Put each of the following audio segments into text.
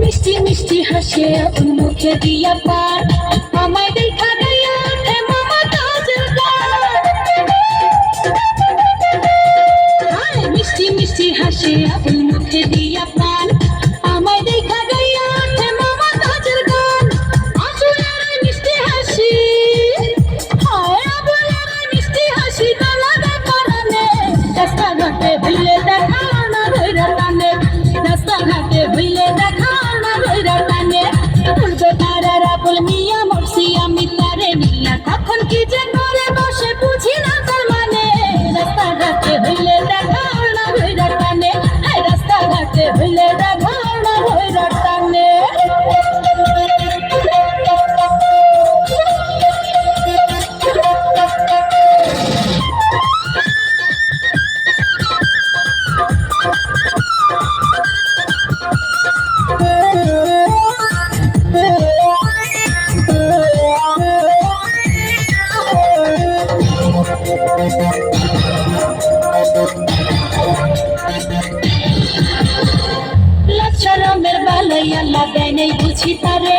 মিষ্টি মিষ্টি হাসে আপন মুখে দিয়া পার। আমায় দেখা দিয়া মামা মিষ্টি মিষ্টি হাসে আপন মুখে দিয়া পার। লাচরমের বালাই আল্লাহ দেয় নেই বুঝি তারে।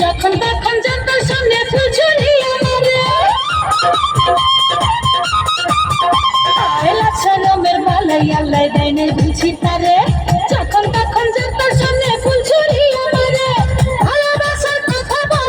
যখন তখন যন্ত্র সামনে ফুঝুলি আমারে। লাচরমের বালাই আল্লাহ দেয় নেই বুঝি তারে।